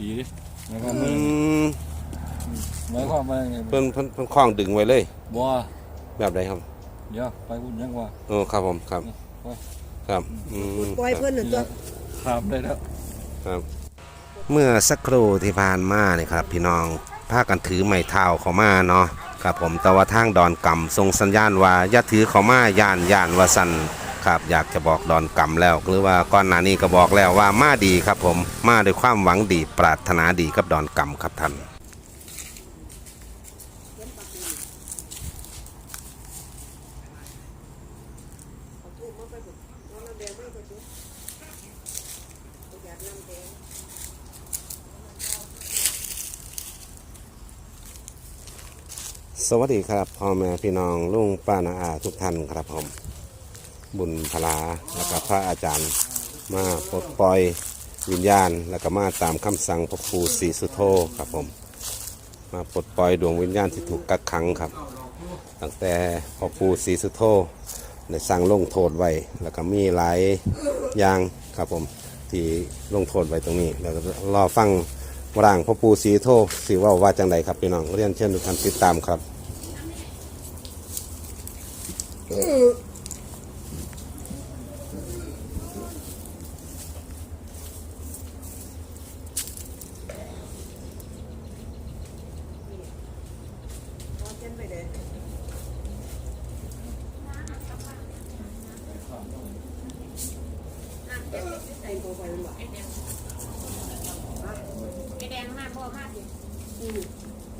ปีดิหมายความว่าหมายความว่าไงเพิ่นเพิ่นเพิ่นคล้องดึงไว้เลย บ่แบบใดครับเดี๋ยวไปบุญยังว่าโอ้ครับผมครับ ครับอืมปล่อยเพิ่อนหน่ะตัวข้ามได้แล้วครับ เมื่อสักครู่ที่ผ่านมาเนี่ยครับ พี่น้องพากันถือไม้เท้าเขามาเนาะครับผมแต่ว่าทางดอนกำส่งสัญญาณว่าอย่าถือเขามาย่านย่านว่าสัน ครับอยากจะบอกดอนกำแล้ว หรือว่าก่อนหน้านี้ก็บอกแล้วว่ามาดีครับผมมาด้วยความหวังดีปรารถนาดีกับดอนกำครับท่านสวัสดีครับพ่อแม่พี่น้องลุงป้านาอาทุกท่านครับผม บุญพลาแล้วก็พระอาจารย์มาปลดปล่อยวิญญาณ แล้วก็มาตามคำสั่งพระครูศรีสุโธครับผม มาปลดปล่อยดวงวิญญาณที่ถูกกักขังครับ ตั้งแต่พระครูศรีสุโธได้สั่งลงโทษไว้แล้วก็มีหลายอย่างครับผมที่ลงโทษไว้ตรงนี้แล้วก็รอฟังร่างพระปูศรีโทสีว่าว่าจังไดครับพี่น้องเรียนเชิญทุกท่านติดตามครับ ไอแดงมากพ่อมากดิ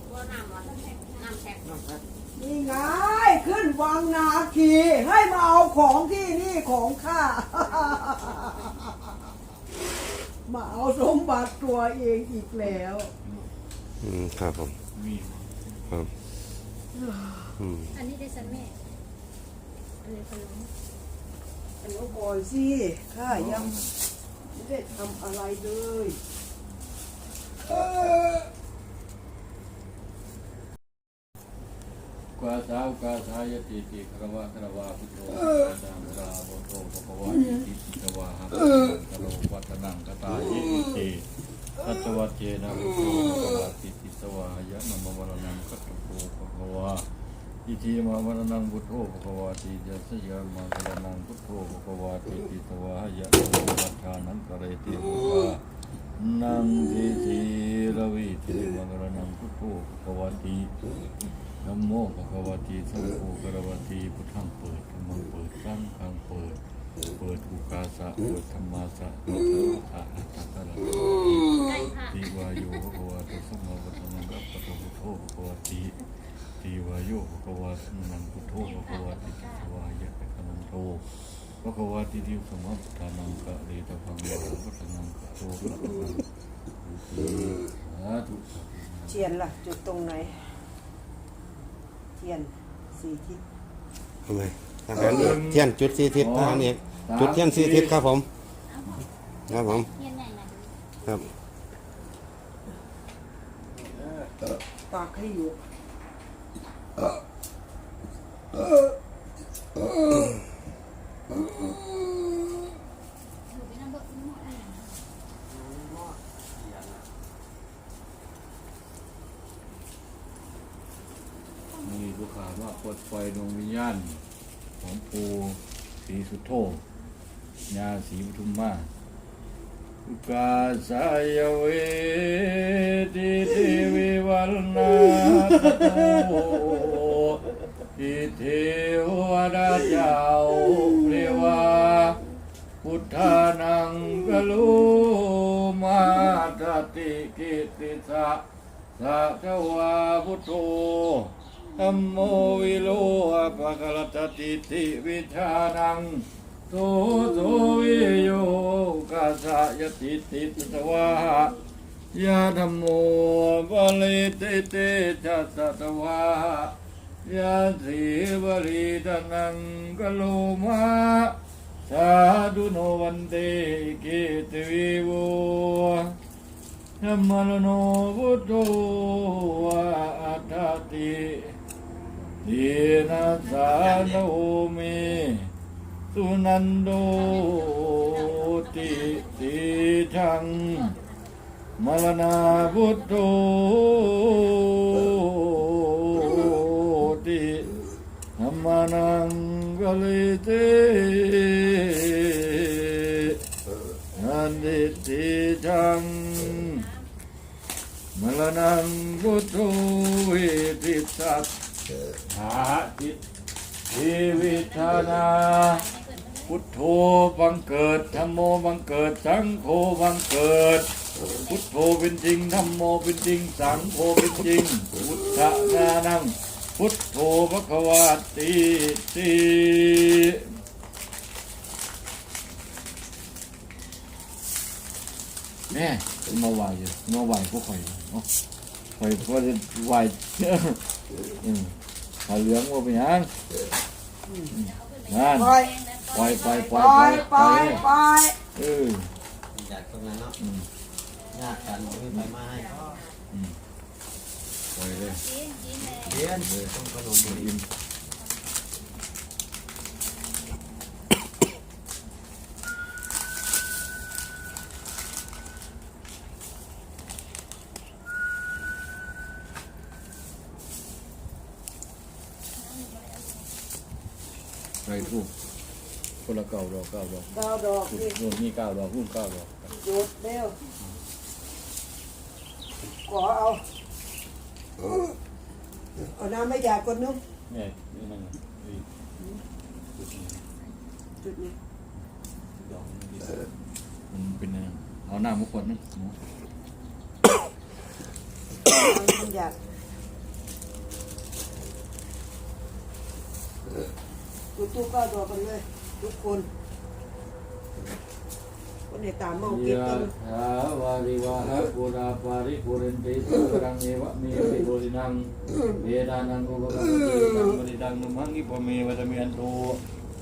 พ่อน้ำมันน้ำแข็ง นี่ไงขึ้นวังนาคีให้มาเอาของที่นี่ของข้า มาเอาสมบัติตัวเองอีกแล้ว อืมครับผม มี ครับอืมอันนี้ได้สันแม่อันนี้ขนมอันนี้ก่อนสิข้ายังไม่ได้ทำอะไรเลยเออกวาสาวกาสายติติคารวะคารวะพุทโธธรรมราโมโตภควะอิติสิกวาหะกะโลวัฒนังกตายิติ ทัตวัจเจนะพุทโธภควะติติสวายะนมวรนังกัตโตภควะอิทิมาวรนังพุทโธภควะติยัสยามาวรนังพุทโธภควะติติสวายะนมวัฏานังกะเรติภควะนังทิสีรวิติมาวรนังพุทโธภควะตินะโมภะคะวะตีสัมโฆกะระวะตีพุทธังเปิดธรรมังเปิดสังฆังเปิด เปิดอุกาสะเปิดธรรมาสะเปิดธรรมะอัตตะระใกล้ค่ะตีวายุภะคะวะโตสัมมาวัฏนังกัปปะโตพุทโธภะคะวะติตีวายุภะคะวะสัมนังพุทโธภะคะวะติสวายะกะนันโตภะคะวะติทิสมะพุทธานังกะเรตะพังวะพุทธนังกะโตภะคะวะสาธุเทียนล่ะจุดตรงไหน เทียนสี่ทิศทำไม ทหารเอกเทียนจุดสี่ทิศทหารเอกจุดเทียนสี่ทิศครับผม ครับผมเย็นใหญ่หน่อยครับปากให้อยู่ดูไปน้ำเบิกน้ำหมดเลยมีลูกค้าว่าปลดปล่อยดวงวิญญาณ ของปูศรีสุโธญาศรีปทุมมาอุกาสายเวทิติวิวัลนาโตอิเทวดาเจ้าเรวาพุทธานังกลุมาตติกิติสะสะกวาพุทโธ ธัมโมวิโลภะกะตติติวิชานังโตโตวิโยกัสะยติติตวะยาธัมโมบาลิติติจัสสะตวะยาสีบริตนังกโลมาสาธุโนวันเตกิตวิโวธัมมรโนพุทโธวะอัตติ ดีนัสสาโนเมสุนันโดติติชังมรณาพุทโธติธรรมนังกลิเตนันติติจังมรณังพุทโธวิติสัตาติชีวิตานา พุทโธบังเกิดธรรมโมบังเกิด สังโฆบังเกิด พุทโธเป็นจริงธรรมโมเป็นจริง สังโฆเป็นจริง พุทธนานัง พุทโธพระควาติติแม่มาไหวอยู่มาไหวพวกข่อยเนาะข่อยพวกจะไหว อืมขาเหลืองว่าเป็นหยังงานปล่อยปล่อยไปปปล่ล่ออยยไปปล่อยปล่อยเอออยากตรงนั้นเนาะอืมยากกันไม่ไปมาให้ปล่อยเลยเรียนต้องขนมบุรี อิ่มใส่ทูบคนละเก้าดอกเก้าดอกดาวดอกทูบนี่นู่นนี่เก้าดอกนู่นเก้าดอกหยุดเร็วขอเอาเอาน้ำไม่อยากกดนุ่มเนี่ยนี่มันนี่จุดนี้ดอกมันเป็นไงเอาหน้ามุกคนนึงหนูมันอยาก จุดตู้ก้าดอกกันเลย ทุกคนคนในตามมองกินยะกันถาวาริวาหะปุราปาริปุเรนติสุกรังเอวะเมติโรดินังเวดานังอุปกปปติตังปริตังนุมังกิปะเมวะตะเมียนโต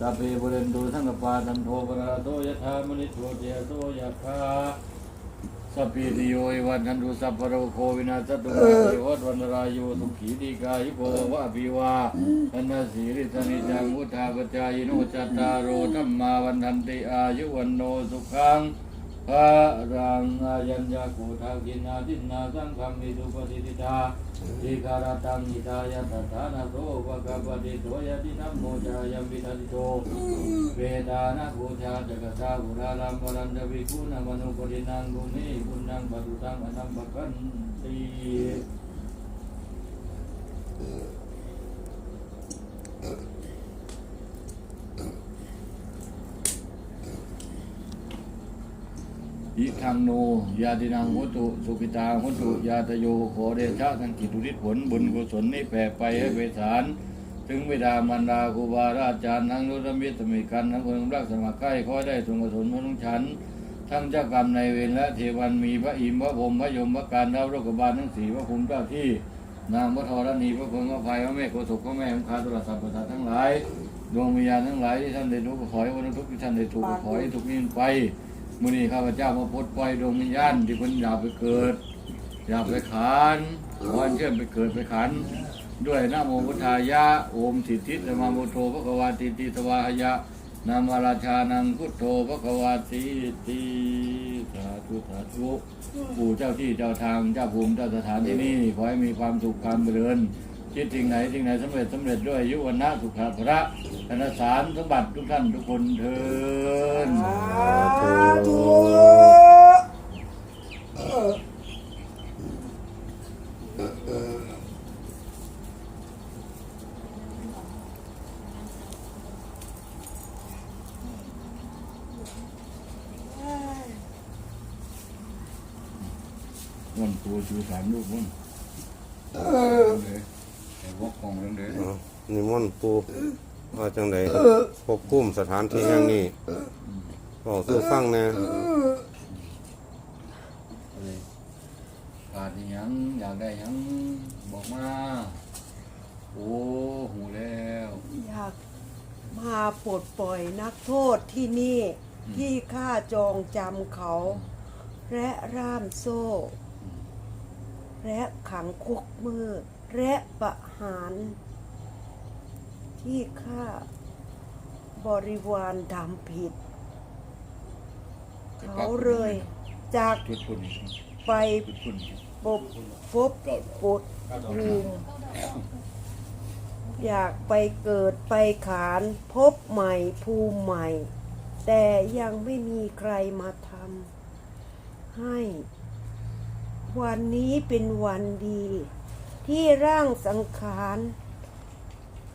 สัพเพปุเรนโตสังกปาตันโทปะระโตยะธามณิโชติยะโตยะคา สัพพิติโยวิวันทันตุสัพพะโรโควินาศตุมาเทวะวันรายโยสุขีดีกายิโกวะอภิวาอันนสีริสนิจังมุทาปจายโนจัตตารโอธัมมาวันทันติอายุวันโนสุขังพระรังอายัญญาโกทากินาทินนาสังฆมิสุปฏิทิตา ทิการตังนิทายตถานาโตภะกัปฏิโตยติธรรมโมจายัมปิทัติโตเวดานาโกชาจักตาบุราลัมปรันตวิคุณมนุปรินังกุณิปุณังปตุตังอนัมปกันติ อิทังโนยาตินังหุตุสุขิตาหุตุยาตโยขอเดชะทั้งกิจทุริศผลบุญกุศลนี้แผ่ไปให้ไปสารถึงวิดามารดาครูบาอาจารย์ทั้งรุ่นมิตรสมิกันทั้งคนรักสมัครใกล้ขอได้ทรงกุศลมนุษย์ฉันทั้งเจ้ากรรมในายเวรและเทวันมีพระอิมพระพรหมพระยมพระการท้าวโรกบาลทั้งสี่พระภูมิเจ้าที่นางพระธรณีพระพงพระภัยพระแม่โกศกพระแม่ของคาตุลสัพพสัตว์ทั้งหลายดวงวิญญาณทั้งหลายที่ท่านได้ทุกข์ก็ขอให้วันทุกข์ที่ท่านได้ถูกข์ก็ขอให้ทุกข์นี้ไป มื้อนี้ข้าพเจ้ามาปลดปล่อยดวงวิญญาณที่เพิ่นอยากไปเกิด อยากไปขานขอให้เชื่อมไปเกิดไปขัน ด้วยนะโมพุทธายะโอมสิทธิสมามุโตพระกวาติติสวาหยะนามาราชานังพุทโธพระกวาติติสาธุสาธุปู่เจ้าที่เจ้าทางเจ้าภูมิเจ้าสถานที่นี่ขอให้มีความสุขความเจริญ คิดสิ่งไหนสิ่งไหนสำเร็จสำเร็จด้วยอายุวันนะสุขภระธนสารสมบัติทุกท่านทุกคนเทินสาธุเออเอ้ยวันตัวชูสามลูกมัน เออ เลยไอ้วอกของเรื่องเด้อ เอานิมนต์ ปูว่าจังไดควบคุมสถานที่แห่งนี้บอกสู่ฟังแหน่ขาดอิหยังอยากได้หยังบอกมา โอ้หูแล้วอยากมาปลดปล่อยนักโทษที่นี่ที่ข้าจองจำเขา และร่ามโซ่ และขังคุกมืดและประหาร ที่ข้าบริวารทำผิด เขาเลยจากจุดปุ่นอีกไปคุณคุณพบพบปุดภูมิอยากไปเกิดไปขานพบใหม่ภูมิใหม่ แต่ยังไม่มีใครมาทำให้ วันนี้เป็นวันดี ที่ร่างสังขาร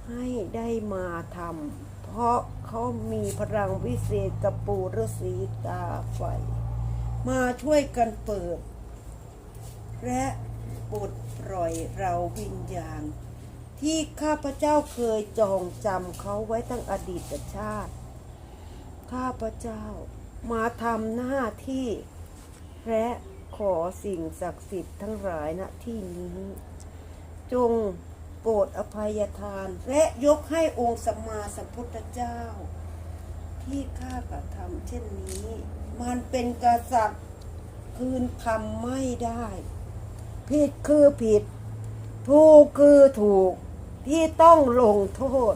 ให้ได้มาทำเพราะเขามีพลังวิเศษกับปูฤาษีตาไฟ มาช่วยกันเปิด และปลดปล่อยเราวิญญาณ ที่ข้าพเจ้าเคยจองจำเขาไว้ตั้งอดีตชาติ ข้าพเจ้ามาทำหน้าที่ และขอสิ่งศักดิ์สิทธิ์ทั้งหลายณที่นี้ จง โปรดอภัยทาน และยกให้องค์สัมมาสัมพุทธเจ้า ที่ข้ากระทำเช่นนี้ มันเป็นกษัตริย์คืนคำไม่ได้ ผิดคือผิด ถูกคือถูกที่ต้องลงโทษ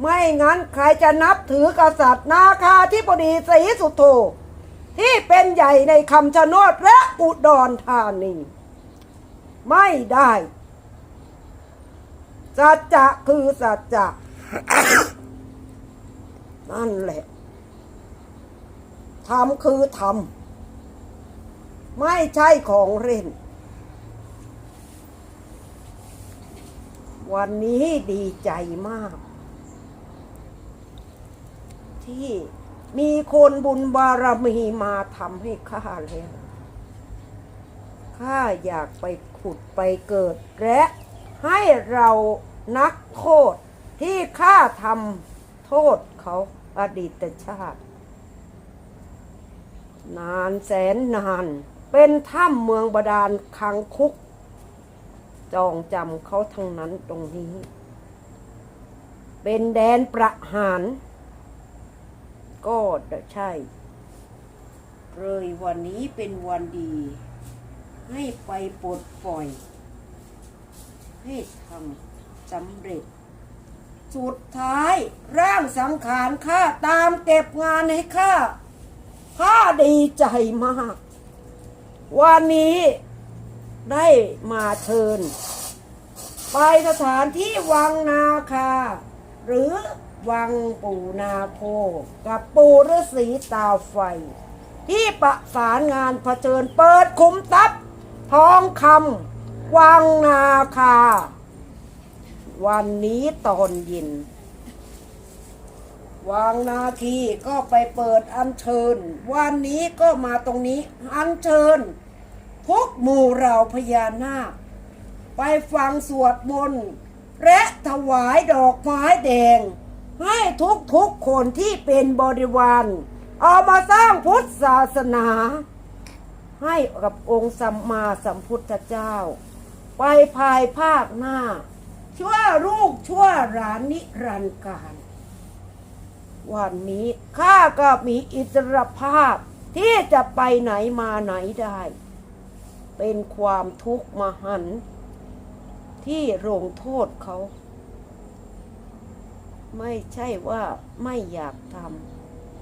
ไม่งั้นใครจะนับถือกษัตริย์นาคาธิบดีศรีสุโธที่เป็นใหญ่ในคำชะโนดและอุดรธานีไม่ได้ สัจจะคือสัจจะนั่นแหละธรรมคือธรรมไม่ใช่ของเล่น วันนี้ดีใจมาก ที่มีคนบุญบารมีมาทำให้ข้าแล้วข้าอยากไปขุดไปเกิดและให้เรา นักโทษที่ข้าทำโทษเขาอดีตชาติ นานแสนนาน เป็นถ้ำเมืองบาดาลคังคุก จองจำเขาทั้งนั้นตรงนี้ เป็นแดนประหาร ก็ใช่ เลยวันนี้เป็นวันดี ให้ไปปลดปล่อย ให้ทำ สำเร็จ สุดท้ายร่างสังขารข้าตามเก็บงานให้ข้าข้าดีใจมาก วันนี้ได้มาเชิญ ไปสถานที่วังนาคา หรือวังปู่นาโคกับปู่ฤาษีตาไฟ ที่ประสานงานเผชิญเปิดคุมทรัพย์ทองคำวังนาคา วันนี้ตอนเย็นวังนาคีก็ไปเปิดอัญเชิญ วันนี้ก็มาตรงนี้อัญเชิญ พวกหมู่เราพญานาค ไปฟังสวดมนต์และถวายดอกไม้แดง ให้ทุกทุกคนที่เป็นบริวารเอามาสร้างพุทธศาสนา ให้กับองค์สัมมาสัมพุทธเจ้า ไปภายภาคหน้า ชั่วลูกชั่วหลานนิรันดร์การ วันนี้ข้าก็มีอิสรภาพที่จะไปไหนมาไหนได้ เป็นความทุกข์มหัน ที่ลงโทษเขา ไม่ใช่ว่าไม่อยากท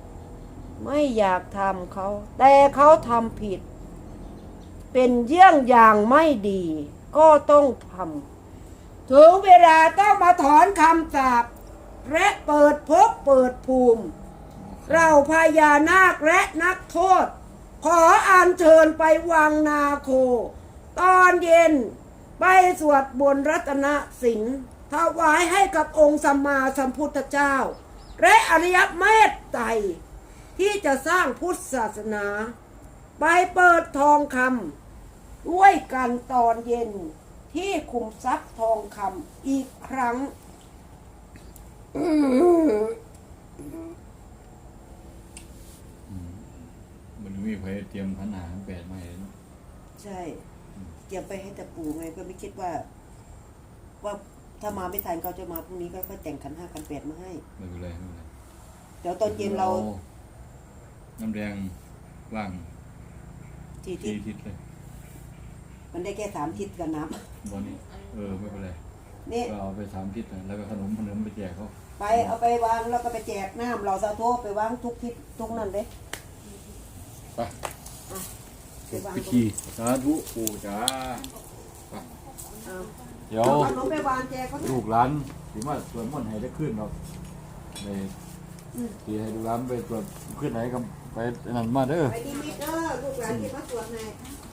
ำไม่อยากทำเขา แต่เขาทำผิด เป็นเยี่ยงอย่างไม่ดี ก็ต้องทำ ถึงเวลาต้องมาถอนคำสาปและเปิดภพเปิดภูมิ เราพญานาคและนักโทษ ขออัญเชิญไปวังนาโค ตอนเย็นไปสวดบนรัตนสิงห์ถวายให้กับองค์สัมมาสัมพุทธเจ้า และอริยเมตไตรที่จะสร้างพุทธศาสนา ไปเปิดทองคำด้วยกันตอนเย็น ที่คุมทรัพย์ทองคำอีกครั้ง มันมีใครเตรียมขันหาแปดมาให้เนาะใช่เก็บไปให้แต่ปู่ไงก็ไม่คิดว่า ว่าถ้ามาไม่ทันเขาจะมาพรุ่งนี้ก็ค่อยแต่งขันห้าขันแปดมาให้ไม่เป็นไรไม่เป็นไรเดี๋ยวตอนเย็นเรา น้ำแดงว่างทีทิสี่ศทิศเลย มันได้แค่สามทิศกับน้วันนี้ เออไม่เป็นไรำนี่ ก็เอาไปสามทิศนะแล้วก็ขนมขนมไปแจกเขาไปเอาไปวางแล้วก็ไปแจกน้ำเราสาโทไปวางทุกทิศทุกนั่นเลยไปโอเคพิธีสาธุปู่จ๋าไปเดี๋ยว เอาขนมไปวางแจกเขาลูกหลานถือว่าสวดมนต์ให้ได้ขึ้นเราในที่ให้ลูกหลานไปสวดขึ้นไหนกันไปนั่นมาเด้อ ไปที่มิเตอร์ลูกหลานที่มาตรวจให้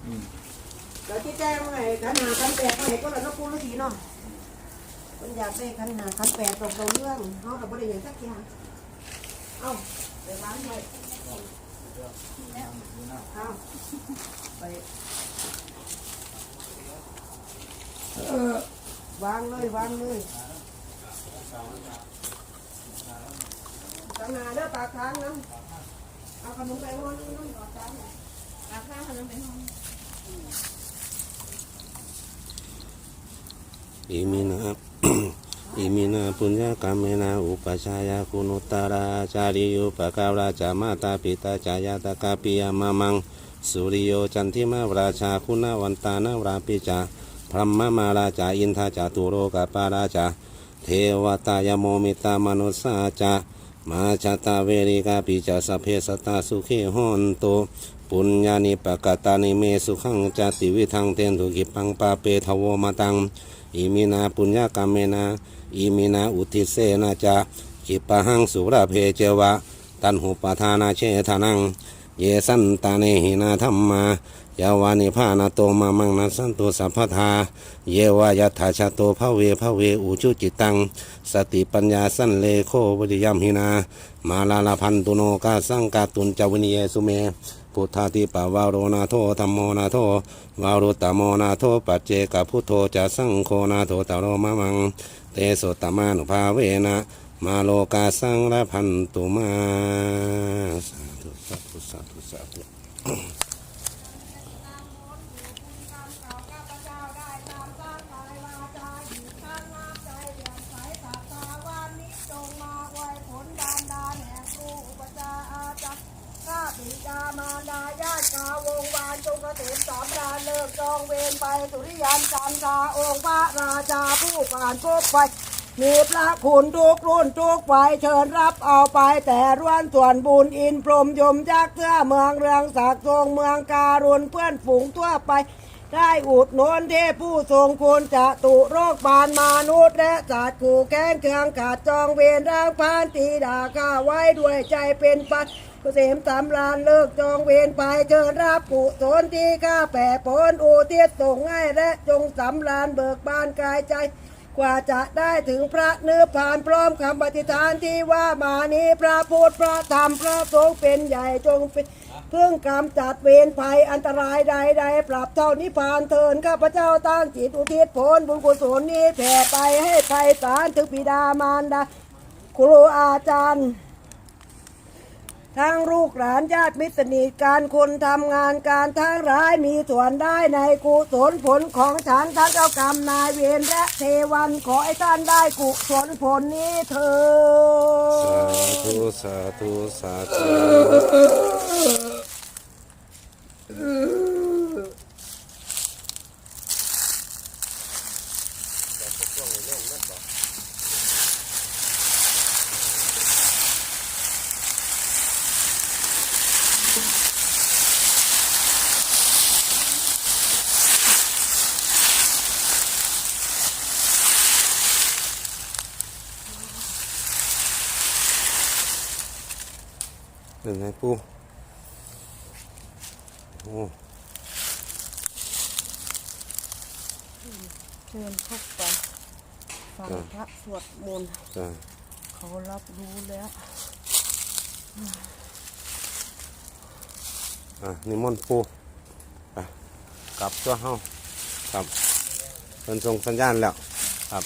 อืม เดี๋ยวที่แจ้งไงขันหาขันแปดให้ก็แล้วนกปูฤาษีเนาะคนอยากได้ขันหาขันแปดตกตรงเรื่องเขากับบริอย่างสักอย่างเอ้าไปวางไว้เอ้าไปเออวางเลยวางเลยตั้งหนาเด้อปากทางน้ำเอาขนมไปวางน้ำก่อนจ้าราคาขนมเป็นห้อง อิมินาอิมินาปุญญากรรมนาอุปชายาคุณุตตราจาริยุปการาจามาตาปิตาจายาตกาปิยามามัง สุริโยจันทิมาราชาคุณวันตานาราปิจาพรหมมาราจาอินทาจาตุโรกปาราจาเทวตายโมมิตามนุสาจามาชาตาเวริกาปิจาสเพสตาสุขีหอนโตปุญญานิปกตานิเมสุขังจติวิทังเตนทุกิปังปาเปทโวมาตัง อิมินาปุญญากรรมเมนาอิมินาอุทิเสนาจากิปะหังสุรเพเจวะ ตันหุปทานาเชทานัง เยสันตาเนหินาธรรมายาวานิพานาโตมามังนัสสันตุสัพพทา เยวายถาชาโตภเวภเวอุจุจิตัง สติปัญญาสันเลโควริยมหินา มาลาลาพันตุโนกาสังกาตุนจาวินิเยสุเม พุทธาติปาวาโรนาโทธรรมโมนาโทวารุตตโมนาโทปัจเจกพุทโธจะสังโฆนาโทตโรมะมัง เตโสตมานุภาเวนะ มาโลกาสังระพันตุมาธุสาธุสาธุ ข้าปิจามารดาญาติกาวงวานจงกระเสมสาม ดานเลิกจองเวรไปสุริยันจันทราองค์พระราชาผู้ผ่านพบไปมีพระคุณทุกรุ่นทุกฝ่ายเชิญรับเอาไปแต่ร้วนส่วนบุญอินพรมยมยักษ์เทื่อเมืองเรืองศักดิ์ทรงเมืองการุณเพื่อนฝูงทั่วไป ได้อุดหนุนเทพผู้ทรงคุณจะตุโรคบาลมนุษย์และสัตว์ขู่แค้นเคืองขาดจองเวรร่างพานตีด่าข้าไว้ด้วยใจเป็นปัน เกษมสำราญเลิกจองเวรไปเชิญรับกุศลที่ข้าแผ่ผลอุทิศส่งให้และจงสำราญเบิกบานกายใจกว่าจะได้ถึงพระเนื้อผ่านพร้อมคำปฏิฐานที่ว่ามานี้พระพุทธพระธรรมพระสงฆ์เป็นใหญ่จงเพื่องกำจัดเวรภัยอันตรายใดๆปรับเท่านิพานเทินข้าพเจ้าตั้งจิตอุทิศผลบุญกุศลนี้แผ่ไปให้ไพศาลถึงบิดามารดาครูอาจารย์ ทั้งลูกหลานญาติมิตรสนิทการคนทำงานการทั้งร้ายมีส่วนได้ในกุศลผลของฉันทั้งเจ้ากรรมนายเวรและเทวันขอให้ท่านได้กุศลผลนี้เถิสาดธุสาธุสาธุ เป็นไงปูโอ้เชิญเข้าไปฟังพระสวดมนต์จ้าเขารับรู้แล้วอะนิมนต์ปูไปกลับตัวเฮาครับเป็นส่งสัญญาณแล้วครับ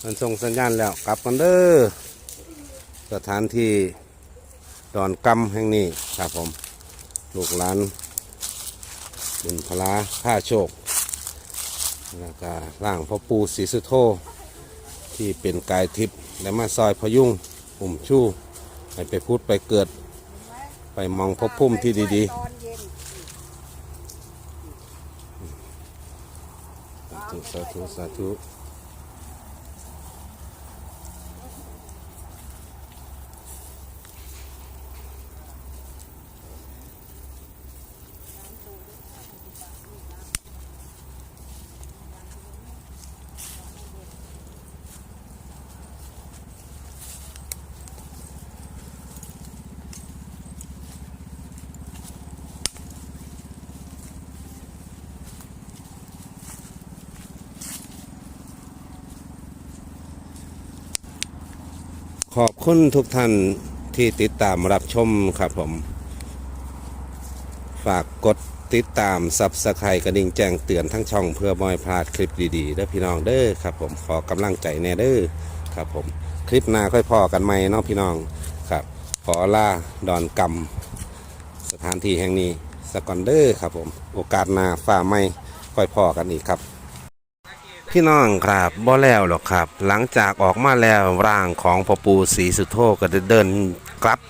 เป็นส่งสัญญาณแล้วกลับกันเด้อสถานที่ ดอนกำแห่งนี้ครับผมลูกหลานบุญพลาผ้าโชคแล้วก็ร่างพ่อปูศรีสุโธที่เป็นกายทิพย์และมาซอยพยุงอุ่มชู้ให้ไปพูดไปเกิด ไปมองพบพุ่มที่ดีๆสาธุสาธุสาธุ ขอบคุณทุกท่านที่ติดตามรับชมครับผม ฝากกดติดตามซับสไครต์กระดิ่งแจ้งเตือนทั้งช่องเพื่อบ่อยพลาดคลิปดีๆเด้อพี่น้องเด้อครับผมขอกำลังใจแน่เด้อครับผม คลิปหน้าค่อยพอกันใหม่เนาะพี่น้องครับ ขอลาดอนกำสถานที่แห่งนี้สกอนเดอร์ครับผม โอกาสหน้าฝ่าไม่ค่อยพอกันอีกครับ พี่น้องครับบ่แล้วหรอกครับ หลังจากออกมาแล้วร่างของพ่อปู่ศรีสุโธก็ได้เดินกลับ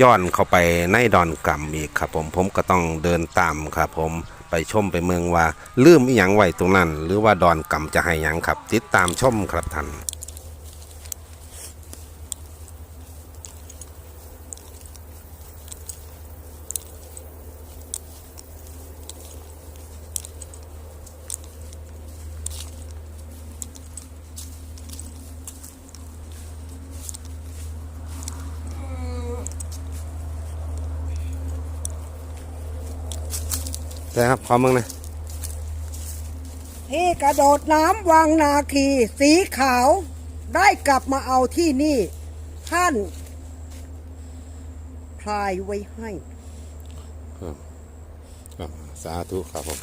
ย้อนเข้าไปในดอนกำอีกครับผมผมก็ต้องเดินตามครับผมไปชมไปเมืองว่าลืมอีหยังไว้ตรงนั้น หรือว่าดอนกำจะให้หยังครับ ติดตามชมครับท่าน ใช่ครับขอมึงนะที่กระโดดน้ำวังนาคี สีขาวได้กลับมาเอาที่นี่ ท่านพลายไว้ให้ครับสาธุครับผม